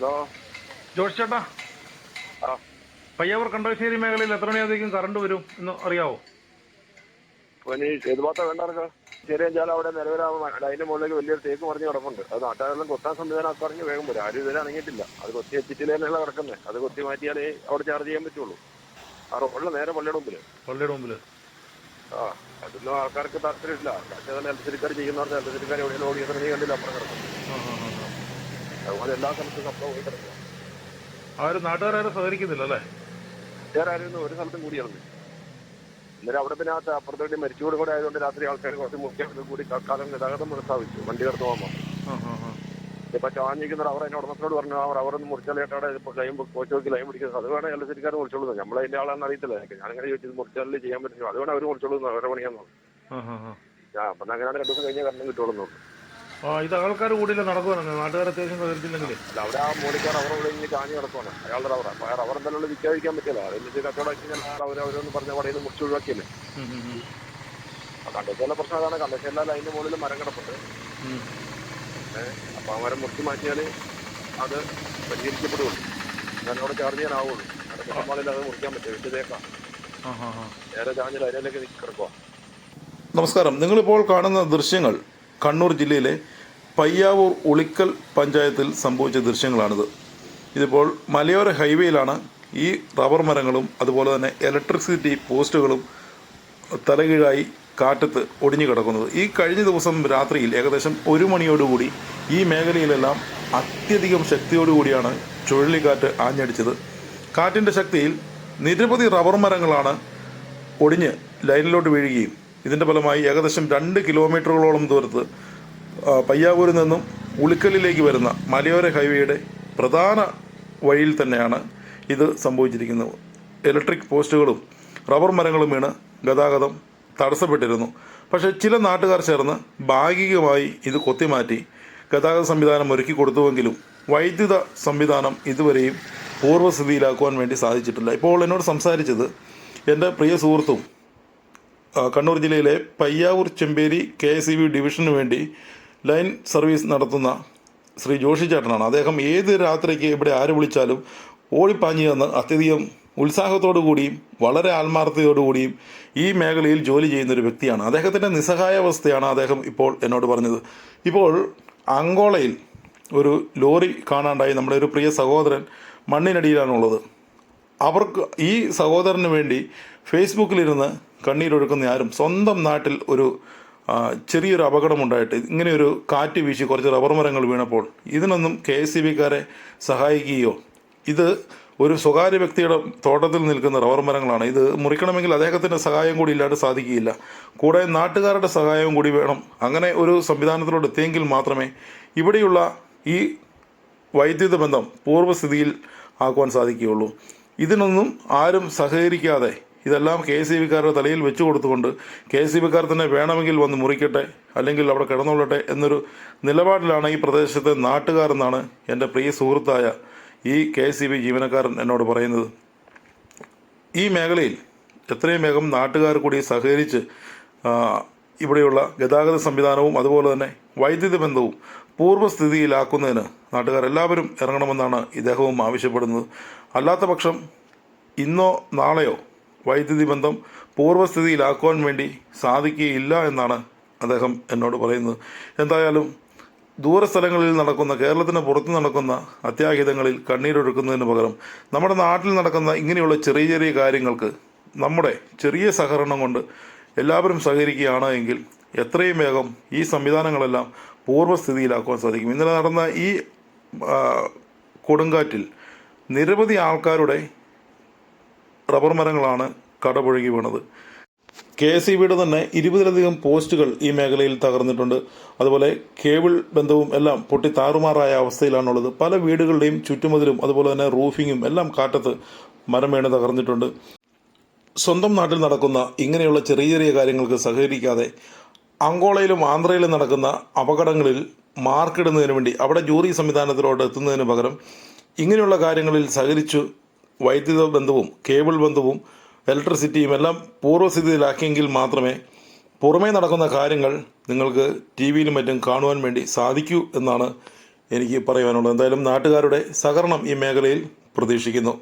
Hello. Josh ചേട്ടാ. പയ്യാവൂർ കണ്ടകശ്ശേരി മേഖലയിൽ എത്ര മണിയാകും കറണ്ട് വരും എന്ന് അറിയാവോ? പിന്നെ ഈ ഏത് ഭാഗത്താ വേണ്ടവർക്ക് ചെറിയ ചാല അവിടെ നിലവിലാവും അതിന്റെ മുകളിലേക്ക് വലിയൊരു തേക്ക് മറിഞ്ഞ് കിടപ്പുണ്ട്. അത് നാട്ടുകാരെല്ലാം കൊത്താൻ സംവിധാനം പറഞ്ഞ് വേഗം വരും. ആരും ഇതുവരെ അണങ്ങിയിട്ടില്ല അത് കൊത്തി എത്തിച്ചില്ലേന്നല്ല കിടക്കുന്നത് അത് കൊത്തി മാറ്റിയാലേ അവിടെ ചാർജ് ചെയ്യാൻ പറ്റുള്ളൂ. ആ റോഡിലെ നേരെ പള്ളിയുടെ മുമ്പിൽ. പള്ളിയുടെ മുമ്പിൽ. ആ. അതൊന്നും ആൾക്കാർക്ക് താല്പര്യമില്ല. പക്ഷേ തന്നെ എലക്ട്രിക്കാർ ചെയ്യുന്നവർക്ക് എലക്ട്രിക്കാർ എവിടെയെങ്കിലും ഓടി നീ കണ്ടില്ല? അപ്പുറം കിടക്കും അതുപോലെ എല്ലാ സ്ഥലത്തും പോയി കിടക്കുക. ആരും നാട്ടുകാരും സഹകരിക്കുന്നില്ല അല്ലേ വേറെ ആരും ഒരു സ്ഥലത്തും കൂടി ഇറങ്ങി ഇന്നലെ അവിടെ പിന്നെ ആ വേണ്ടി മരിച്ചുകൂടെ കൂടെ ആയതുകൊണ്ട് രാത്രി ആൾക്കാർ കുറച്ച് മുഖ്യമന്ത്രി കൂടി തൽക്കാലം ഗതാഗതം പുനഃസ്ഥാപിച്ചു വണ്ടി കടന്നു പോകുമ്പോൾ ആ, ആ, ആ. ഇപ്പൊ ചാഞ്ഞിരിക്കുന്ന റവർ അതിന്റെ ഉടമസ്ഥനോട് പറഞ്ഞു അവർ അവരൊന്ന് മുറിച്ചാലേട്ടാടെ ലൈൻ കോച്ച് നോക്കി ലൈൻ പിടിക്കുന്നത്. അത് വേണം ഇലക്ട്രിക്കാർ മുറിച്ചോളൂ നമ്മളതിന്റെ ആളാണെന്ന് അറിയത്തില്ല. ഞാൻ അങ്ങനെ ചോദിച്ചത് മുറിച്ചാലേ ചെയ്യാൻ പറ്റും? അത് വേണം അവർ മുറിച്ചോളൂ അവരെ പണിയാന്ന് പറഞ്ഞു. ആ, ആ, ആ. അപ്പം അങ്ങനെയാണ് രണ്ടു ദിവസം കഴിഞ്ഞാൽ കറണ്ടും കിട്ടുള്ളൂ ആ ഇത് ആൾക്കാർ കൂടിയില്ല നടക്കുവാണ്. നാട്ടുകാർ അത്യാവശ്യം സഹകരിച്ചില്ലെങ്കിൽ അല്ല അവിടെ ആ മോളിക്കാർ അവർ ഇവിടെ ഇങ്ങനെ ചാഞ്ഞ് കിടക്കുവാണ്. അയാളുടെ റവറ അപ്പൊ ആ റവർ എന്തായാലും വിൽക്കാതിരിക്കാൻ പറ്റില്ല അതിന്റെ കച്ചവടം വെച്ച് കഴിഞ്ഞാൽ അവർ അവരൊന്ന് പറഞ്ഞ പടയിൽ നിന്ന് മുറിച്ച് ഒഴിവാക്കിയല്ലേ. കണ്ടത്തിയുള്ള പ്രശ്നം അതാണ്. കണ്ടത്തില്ല അതിന്റെ മുകളിൽ മരം കിടപ്പുണ്ട്. അപ്പൊ ആ മരം മുറിച്ച് മാറ്റിയാൽ അത് പരിഹരിക്കപ്പെടുള്ളൂ. ഞാൻ അവിടെ ചാർജ് ചെയ്യാനാവുള്ളൂ. കണ്ടത്തിൽ അത് മുറിക്കാൻ പറ്റും ഇട്ടേക്കാം നേരെ ചാഞ്ഞിൽ അതിലേക്ക് കിടക്കുക നമസ്കാരം. നിങ്ങളിപ്പോൾ കാണുന്ന ദൃശ്യങ്ങൾ കണ്ണൂർ ജില്ലയിലെ പയ്യാവൂർ ഉളിക്കൽ പഞ്ചായത്തിൽ സംഭവിച്ച ദൃശ്യങ്ങളാണിത്. ഇതിപ്പോൾ മലയോര ഹൈവേയിലാണ് ഈ റബ്ബർ മരങ്ങളും അതുപോലെ തന്നെ ഇലക്ട്രിസിറ്റി പോസ്റ്റുകളും തലകീഴായി കാറ്റത്ത് ഒടിഞ്ഞു കിടക്കുന്നത്. ഈ കഴിഞ്ഞ ദിവസം രാത്രിയിൽ ഏകദേശം ഒരു മണിയോടുകൂടി ഈ മേഖലയിലെല്ലാം അത്യധികം ശക്തിയോടുകൂടിയാണ് ചുഴലിക്കാറ്റ് ആഞ്ഞടിച്ചത്. കാറ്റിന്റെ ശക്തിയിൽ നിരവധി റബ്ബർ മരങ്ങളാണ് ഒടിഞ്ഞ് ലൈനിലോട്ട് വീഴുകയും ഇതിന്റെ ഫലമായി ഏകദേശം രണ്ട് കിലോമീറ്ററുകളോളം ദൂരത്ത് പയ്യാവൂരിൽ നിന്നും ഉളിക്കലിലേക്ക് വരുന്ന മലയോര ഹൈവേയുടെ പ്രധാന വഴിയിൽ തന്നെയാണ് ഇത് സംഭവിച്ചിരിക്കുന്നത്. ഇലക്ട്രിക് പോസ്റ്റുകളും റബ്ബർ മരങ്ങളും വീണ് ഗതാഗതം തടസ്സപ്പെട്ടിരുന്നു. പക്ഷേ ചില നാട്ടുകാർ ചേർന്ന് ഭാഗികമായി ഇത് കൊത്തിമാറ്റി ഗതാഗത സംവിധാനം ഒരുക്കി കൊടുത്തുവെങ്കിലും വൈദ്യുത സംവിധാനം ഇതുവരെയും പൂർവസ്ഥിതിയിലാക്കുവാൻ വേണ്ടി സാധിച്ചിട്ടില്ല. ഇപ്പോൾ എന്നോട് സംസാരിച്ചത് എന്റെ പ്രിയ സുഹൃത്തും കണ്ണൂർ ജില്ലയിലെ Payyavoor Chemperi K S E B ഡിവിഷന് വേണ്ടി ലൈൻ സർവീസ് നടത്തുന്ന ശ്രീ ജോഷി ചേട്ടനാണ്. അദ്ദേഹം ഏത് രാത്രിക്ക് ഇവിടെ ആര് വിളിച്ചാലും ഓടിപ്പാഞ്ഞു തന്ന് അത്യധികം ഉത്സാഹത്തോടു കൂടിയും വളരെ ആത്മാർത്ഥതയോടു കൂടിയും ഈ മേഖലയിൽ ജോലി ചെയ്യുന്ന ഒരു വ്യക്തിയാണ് അദ്ദേഹത്തിന്റെ നിസ്സഹായാവസ്ഥയാണ് അദ്ദേഹം ഇപ്പോൾ എന്നോട് പറഞ്ഞത്. ഇപ്പോൾ അങ്കോളയിൽ ഒരു ലോറി കാണാണ്ടായി നമ്മുടെ ഒരു പ്രിയ സഹോദരൻ മണ്ണിനടിയിലാണുള്ളത്. അവർക്ക് ഈ സഹോദരന് വേണ്ടി ഫേസ്ബുക്കിലിരുന്ന് കണ്ണീരൊഴുക്കുന്ന ആരും സ്വന്തം നാട്ടിൽ ഒരു ചെറിയൊരു അപകടമുണ്ടായിട്ട് ഇങ്ങനെയൊരു കാറ്റ് വീശി കുറച്ച് റബ്ബർ മരങ്ങൾ വീണപ്പോൾ ഇതിനൊന്നും കെ എസ് സി ബിക്കാരെ സഹായിക്കുകയോ? ഇത് ഒരു സ്വകാര്യ വ്യക്തിയുടെ തോട്ടത്തിൽ നിൽക്കുന്ന റബ്ബർ മരങ്ങളാണ്. ഇത് മുറിക്കണമെങ്കിൽ അദ്ദേഹത്തിന്റെ സഹായം കൂടി ഇല്ലാതെ സാധിക്കുകയില്ല. കൂടെ നാട്ടുകാരുടെ സഹായവും കൂടി വേണം. അങ്ങനെ ഒരു സംവിധാനത്തിലോട്ട് എത്തിയെങ്കിൽ മാത്രമേ ഇവിടെയുള്ള ഈ വൈദ്യുത ബന്ധം പൂർവസ്ഥിതിയിൽ ആക്കുവാൻ സാധിക്കുകയുള്ളൂ. ഇതിനൊന്നും ആരും സഹകരിക്കാതെ ഇതെല്ലാം കെ എസ് ബിക്കാരുടെ തലയിൽ വെച്ചു കൊടുത്തുകൊണ്ട് കെ എസ് ബിക്കാർ തന്നെ വേണമെങ്കിൽ വന്ന് മുറിക്കട്ടെ അല്ലെങ്കിൽ അവിടെ കിടന്നോളട്ടെ എന്നൊരു നിലപാടിലാണ് ഈ പ്രദേശത്തെ നാട്ടുകാരെന്നാണ് എന്റെ പ്രിയ സുഹൃത്തായ ഈ കെ എസ് ബി ജീവനക്കാരൻ എന്നോട് പറയുന്നത്. ഈ മേഖലയിൽ എത്രയും വേഗം നാട്ടുകാർ കൂടി സഹകരിച്ച് ഇവിടെയുള്ള ഗതാഗത സംവിധാനവും അതുപോലെ തന്നെ വൈദ്യുതി ബന്ധവും പൂർവസ്ഥിതിയിലാക്കുന്നതിന് നാട്ടുകാർ എല്ലാവരും ഇറങ്ങണമെന്നാണ് ഇദ്ദേഹവും ആവശ്യപ്പെടുന്നത്. അല്ലാത്ത പക്ഷം ഇന്നോ നാളെയോ വൈദ്യുതി ബന്ധം പൂർവസ്ഥിതിയിലാക്കുവാൻ വേണ്ടി സാധിക്കുകയില്ല എന്നാണ് അദ്ദേഹം എന്നോട് പറയുന്നത്. എന്തായാലും ദൂരസ്ഥലങ്ങളിൽ നടക്കുന്ന കേരളത്തിന് പുറത്ത് നടക്കുന്ന അത്യാഹിതങ്ങളിൽ കണ്ണീരൊഴുക്കുന്നതിന് പകരം നമ്മുടെ നാട്ടിൽ നടക്കുന്ന ഇങ്ങനെയുള്ള ചെറിയ ചെറിയ കാര്യങ്ങൾക്ക് നമ്മുടെ ചെറിയ സഹകരണം കൊണ്ട് എല്ലാവരും സഹകരിക്കുകയാണ് എങ്കിൽ എത്രയും വേഗം ഈ സംവിധാനങ്ങളെല്ലാം പൂർവസ്ഥിതിയിലാക്കുവാൻ സാധിക്കും. ഇന്നലെ നടന്ന ഈ കൊടുങ്കാറ്റിൽ നിരവധി ആൾക്കാരുടെ റബ്ബർ മരങ്ങളാണ് കടപുഴകി വീണത്. കെ എസ് ഇ ബിയുടെ തന്നെ ഇരുപതിലധികം പോസ്റ്റുകൾ ഈ മേഖലയിൽ തകർന്നിട്ടുണ്ട്. അതുപോലെ കേബിൾ ബന്ധവും എല്ലാം പൊട്ടി താറുമാറായ അവസ്ഥയിലാണുള്ളത്. പല വീടുകളുടെയും ചുറ്റുമതിലും അതുപോലെ തന്നെ റൂഫിങ്ങും എല്ലാം കാറ്റത്ത് മരം വീണ് തകർന്നിട്ടുണ്ട്. സ്വന്തം നാട്ടിൽ നടക്കുന്ന ഇങ്ങനെയുള്ള ചെറിയ ചെറിയ കാര്യങ്ങൾക്ക് സഹകരിക്കാതെ അങ്കോളയിലും ആന്ധ്രയിലും നടക്കുന്ന അപകടങ്ങളിൽ മാർക്കിടുന്നതിന് വേണ്ടി അവിടെ ജൂറി സംവിധാനത്തിലോട്ട് എത്തുന്നതിന് പകരം ഇങ്ങനെയുള്ള കാര്യങ്ങളിൽ സഹകരിച്ചു വൈദ്യുത ബന്ധവും കേബിൾ ബന്ധവും ഇലക്ട്രിസിറ്റിയും എല്ലാം പൂർവസ്ഥിതിയിലാക്കിയെങ്കിൽ മാത്രമേ പുറമേ നടക്കുന്ന കാര്യങ്ങൾ നിങ്ങൾക്ക് ടി വിയിലും മറ്റും കാണുവാൻ വേണ്ടി സാധിക്കൂ എന്നാണ് എനിക്ക് പറയുവാനുള്ളത് എന്തായാലും നാട്ടുകാരുടെ സഹകരണം ഈ മേഖലയിൽ പ്രതീക്ഷിക്കുന്നു.